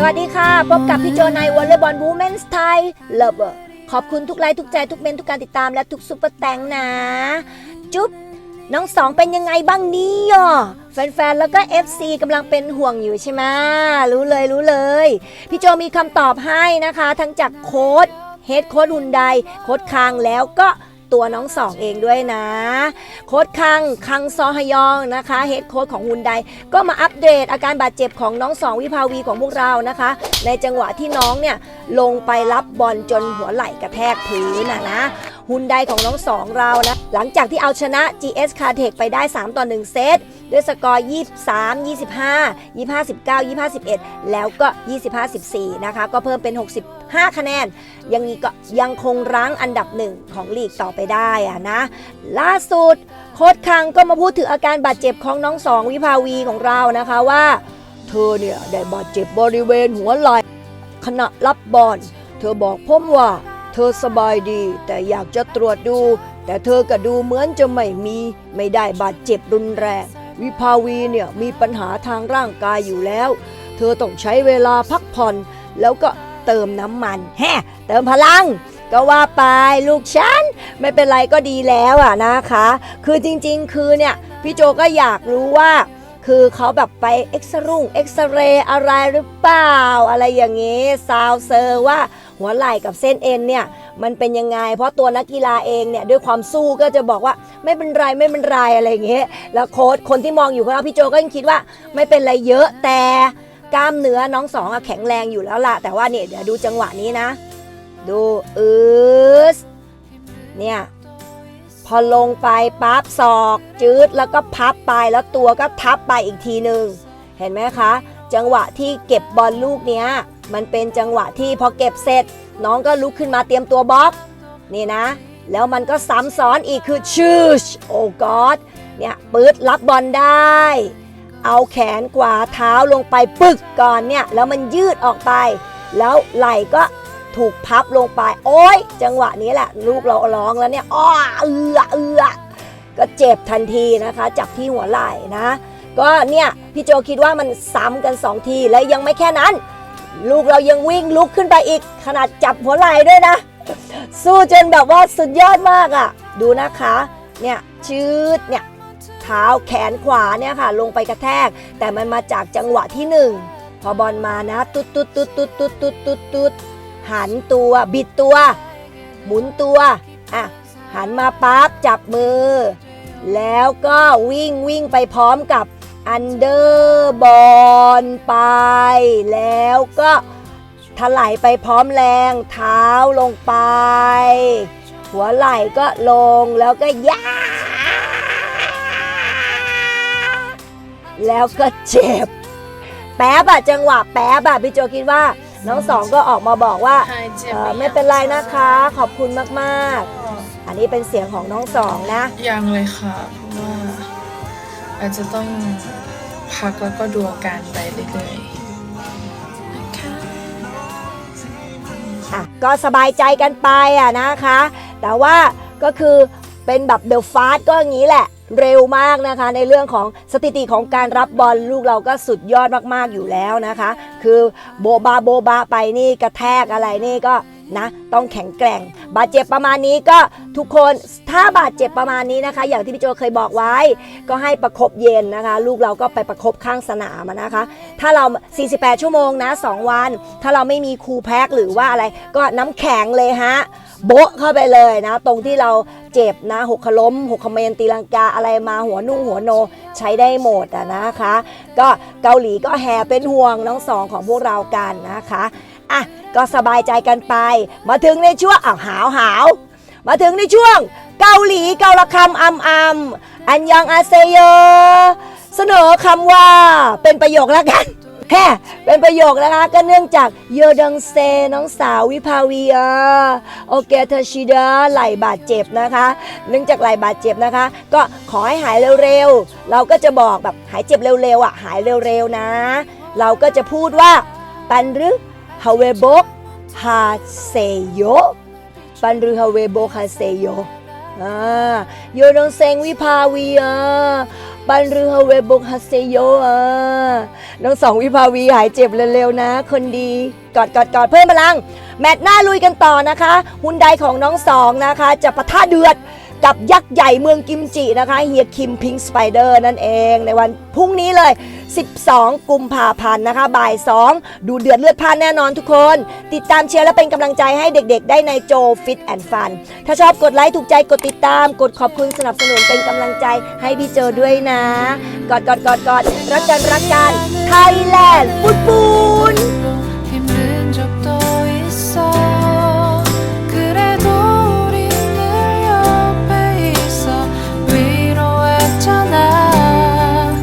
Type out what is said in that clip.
สวัสดีค่ะ พบกับพี่โจในวอลเลย์บอลวูแมนส์ไทยเลิฟขอบคุณทุกไลค์ทุกใจทุกเมนทุกการติดตามและทุกซุปเปอร์แตงนะ จุ๊บน้องสองเป็นยังไงบ้างนี่ยแฟนๆ แล้วก็ FC กำลังเป็นห่วงอยู่ใช่ไหมรู้เลยรู้เลย พี่โจมีคำตอบให้นะคะ ทั้งจากโค้ดเฮดโค้ดหุนไดโค้ดคางแล้วก็ ตัวน้องสองเองด้วยนะ โค้ดคัง คังซอฮยองนะคะเฮดโค้ดของฮุนไดก็มาอัปเดตอาการบาดเจ็บของน้องสองวิภาวีของพวกเรานะคะ ในจังหวะที่น้องเนี่ยลงไปรับบอลจนหัวไหล่กระแทกพื้นนะนะฮุนไดของน้องสองเรานะ หลังจากที่เอาชนะ GS c a r t e c ไปได้ 3 ต่อ 1 เซต ด้วยสกอร์ 23 25 25 19 25 11 แล้วก็ 25 14 นะคะ ก็เพิ่มเป็น 5 คะแนน ยังนี้ก็ยังคงรั้งอันดับหนึ่งของลีกต่อไปได้อะนะ ล่าสุดโค้ดคังก็มาพูดถึงอาการบาดเจ็บของน้องสองวิภาวีของเรานะคะว่า เธอเนี่ยได้บาดเจ็บบริเวณหัวไหล่ขณะรับบอลเธอบอกผมว่า เธอสบายดีแต่อยากจะตรวจดู แต่เธอก็ดูเหมือนจะไม่มีไม่ได้บาดเจ็บรุนแรงวิภาวีเนี่ยมีปัญหาทางร่างกายอยู่แล้ว เธอต้องใช้เวลาพักผ่อน แล้วก็ เติมน้ำมันแฮะเติมพลัง ก็ว่าไปลูกฉัน ไม่เป็นไรก็ดีแล้วอะนะคะ คือจริงๆ คือเนี่ย พี่โจก็อยากรู้ว่า คือเขาแบบไปเอ็กซรุ่งเอ็กซเรย์อะไรหรือเปล่า อะไรอย่างงี้ซาวเซอร์ว่าหัวไหล่กับเส้นเอ็นเนี่ยมันเป็นยังไง เพราะตัวนักกีฬาเองเนี่ยด้วยความสู้ก็จะบอกว่าไม่เป็นไรไม่เป็นไรอะไรอย่างเงี้ยแล้วโค้ชคนที่มองอยู่ข้างนอกพี่โจก็ยังคิดว่าไม่เป็นไรเยอะแต่ กล้ามเนื้อน้องสองอะแข็งแรงอยู่แล้วล่ะแต่ว่าเนี่ยเดี๋ยวดูจังหวะนี้นะ ดูอืสเนี่ยพอลงไปปั๊บศอกจืดแล้วก็พับไปแล้วตัวก็ทับไปอีกทีหนึ่งเห็นไหมคะ จังหวะที่เก็บบอลลูกเนี้ยมันเป็นจังหวะที่พอเก็บเสร็จ น้องก็ลุกขึ้นมาเตรียมตัวบล็อกนี่นะ แล้วมันก็ซ้ำซ้อนอีกคือชืชโอ้กอดเนี่ยปื๊ดรับบอลได้ เอาแขนกว่าเท้าลงไปปึกก่อนเนี่ยแล้วมันยืดออกไป แล้วไหล่ก็ถูกพับลงไป โอ้ยจังหวะนี้แหละ ลูกเราร้องแล้วเนี่ยอ้อเอือเอือก็เจ็บทันทีนะคะ จับที่หัวไหล่นะ ก็เนี่ยพี่โจคิดว่ามันซ้ำกัน 2 ทีแล้วยังไม่แค่นั้น ลูกเรายังวิ่งลุกขึ้นไปอีก ขนาดจับหัวไหล่ด้วยนะ สู้จนแบบว่าสุดยอดมากอะ่ะ ดูนะคะ เนี่ยชืดเนี่ย ท้าแขนขวาเนี่ยค่ะ ลงไปกระแทก แต่มันมาจากจังหวะที่หนึ่งพอบอลมานะ ตุ๊ดตุ๊ดตุ๊ดตุ๊ดตุ๊ดตุ๊ดตุ๊ดตุ๊ดหันตัวบิดตัว หมุนตัวอะหันมาปั๊บจับมือ แล้วก็วิ่งวิ่งไปพร้อมกับอันเดอร์บอลไป แล้วก็ถลายไปพร้อมแรงเท้าลงไป หัวไหล่ก็ลงแล้วก็ย่า แล้วก็เจ็บ แป๊บอะจังหวะแป๊บอะพี่โจคิดว่า น้องสองก็ออกมาบอกว่าหายเจ็บเอ่อหไม่เป็นไรนะคะ ขอบคุณมากๆ อันนี้เป็นเสียงของน้องสองนะ ยังเลยค่ะ เพราะว่า อาจจะต้องพักแล้วก็ดูอาการไปเรื่อยๆนะคะ อะก็สบายใจกันไปอะนะคะ แต่ว่าก็คือเป็นแบบเดอะฟาสก็อย่างนี้แหละ เร็วมากนะคะ ในเรื่องของสถิติของการรับบอลลูกเราก็สุดยอดมากๆอยู่แล้วนะคะ คือโบบาโบบาไปนี่กระแทกอะไรนี่ก็ นะ ต้องแข็งแกร่ง บาดเจ็บประมาณนี้ก็ทุกคนถ้าบาดเจ็บประมาณนี้นะคะ อย่างที่พี่โจเคยบอกไว้ ก็ให้ประคบเย็นนะคะ ลูกเราก็ไปประคบข้างสนามนะคะ ถ้าเรา 48 ชั่วโมงนะ 2 วัน ถ้าเราไม่มีคูแพ็คหรือว่าอะไรก็น้ำแข็งเลยฮะโบะเข้าไปเลยนะ ตรงที่เราเจ็บนะหกขล้มหกขเมนตีลังกาอะไรมาหัวนุ่งหัวโนใช้ได้หมดอะนะคะ ก็เกาหลีก็แห่เป็นห่วงน้องสองของพวกเรากันนะคะ อะก็สบายใจกันไป มาถึงในช่วงอ้าวหาวหาวมาถึงในช่วงเกาหลีเกาละคำอัมอัมอันยังอาเซโยเสนอคำว่าเป็นประโยคแล้วกันแฮ่เป็นประโยคนะคะก็เนื่องจากเยดังเซน้องสาววิภาวีอโอเกเทชิดาไหลบาดเจ็บนะคะ เนื่องจากไหลบาดเจ็บนะคะ ก็ขอให้หายเร็วๆ เราก็จะบอกแบบหายเจ็บเร็วๆอะหายเร็วๆนะ เราก็จะพูดว่าปันรึ ฮาเวโบฮาเซโยปันรึฮาเวโบฮาเซโยอ่าโยดงเซงวิภาวีอะปันรือฮาเวบกฮัสเซโยอะน้องสองวิภาวีหายเจ็บเร็วๆนะ คนดีกอดกอดกอดเพิ่มพลัง แมตช์หน้าลุยกันต่อนะคะฮุนไดของน้องสองนะคะ จะปะทะเดือด กับยักษ์ใหญ่เมืองกิมจินะคะเฮียคิมพิงสไปเดอร์นั่นเองในวันพรุ่งนี้เลย 12 กุมภาพันธ์นะคะ บ่าย 2 ดูเดือดเลือดพล่านแน่นอนทุกคน ติดตามเชียร์และเป็นกำลังใจให้เด็กๆ ได้ในโจฟิตแอนด์ฟัน ถ้าชอบกดไลค์ ถูกใจกดติดตาม กดขอบคุณสนับสนุนเป็นกำลังใจให้พี่โจด้วยนะ กอดกอดกอดกอดรักกันรักกันไทยแลนด์ฟุตบอล